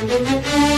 Música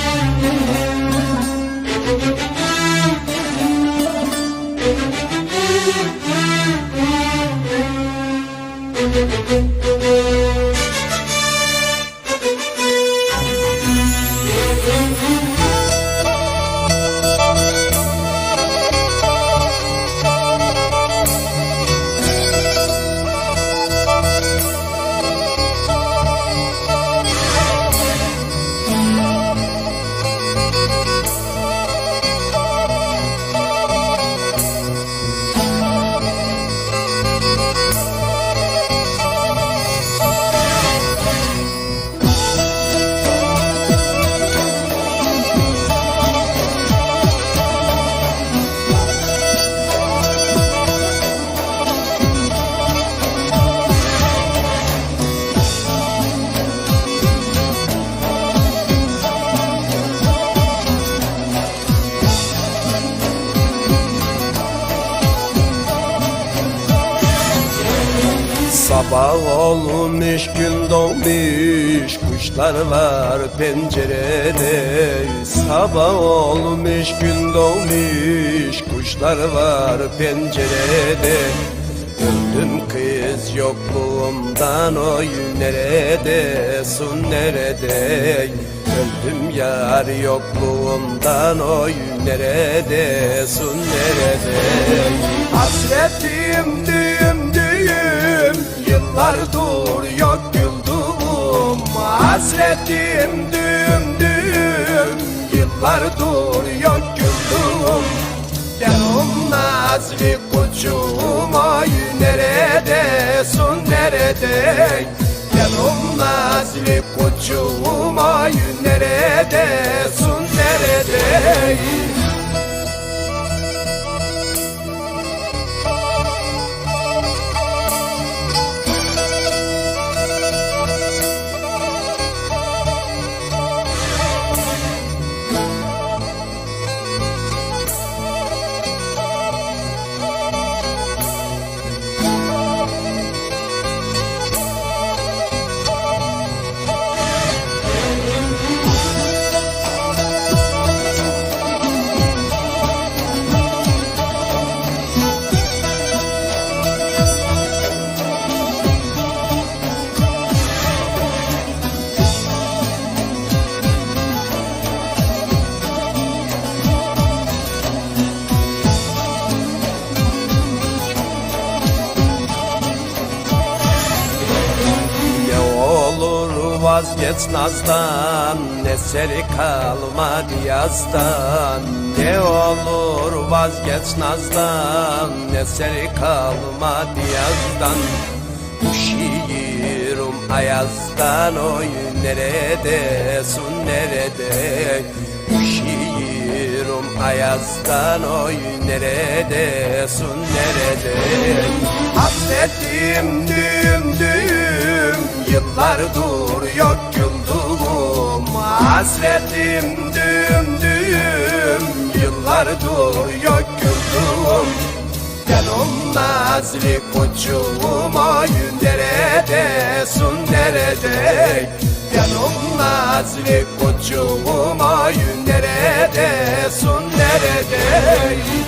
Sabah olmuş gün doğmuş Kuşlar var pencerede. Sabah olmuş gün doğmuş Kuşlar var pencerede. Öldüm kız yokluğumdan oy neredesin nerede? Öldüm yar yokluğumdan oy nerede Hasretim düğüm düğüm Yıllardır yok güldüm Hasretim düğüm düğüm Yıllardır yok güldüm Canım nazlı kuçum Ay neredesin nerede? Canım nazlı kuçum Ay neredesin vazgeç nazdan Eseri kalmadı yazdan. Ne olur vazgeç nazdan Eseri kalmadı yazdan. Üşüyorum ayazdan Oy neredesin nerede? Üşüyorum ayazdan Oy neredesin nerede? Hasretim düğüm düğüm Yıllardır yok güldüm Hasretim düğüm düğüm Yıllardır yok güldüm Canım nazlı koçum Ay neredesin nerede? Canım nazlı koçum Ay neredesin nerede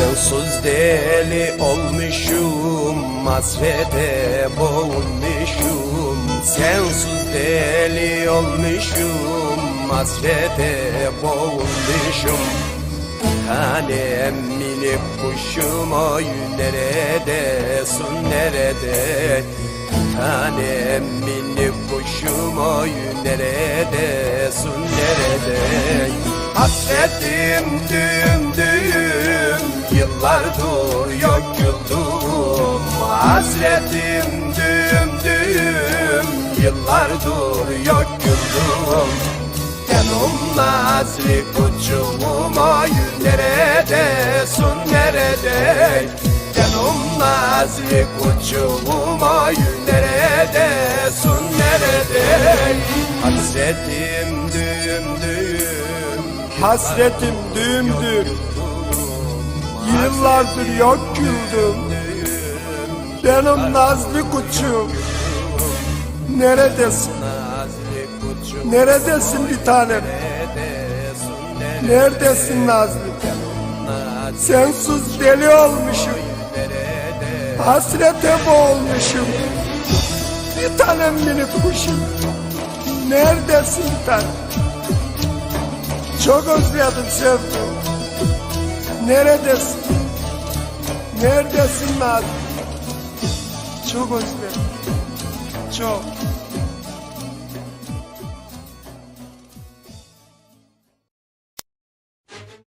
Sensiz deli olmuşum Hasrete boğulmuşum. Sensiz deli olmuşum Hasrete boğulmuşum. Tanem minik kuşum oy neredesin nerede? Tanem minik kuşum oy neredesin nerede? Hasretim düğüm düğüm Yıllardır yok güldüm Hasretim düğüm düğüm Yıllardır yok güldüm Canım nazlı kuçum ay neredesin nerede Canım nazlı kuçum ay neredesin nerede Hasretim düğüm düğüm Hasretim düğümdür Yıllardır yok güldüm Benim nazlı kuçum Neredesin? Neredesin bir tanem? Neredesin Nazlı? Sensiz deli olmuşum Hasrete boğulmuşum Bir tanem minik kuşum Neredesin bir tanem? Çok özledim sevdim Neredesin? Neredesin Nazlı? Çok özledim Çok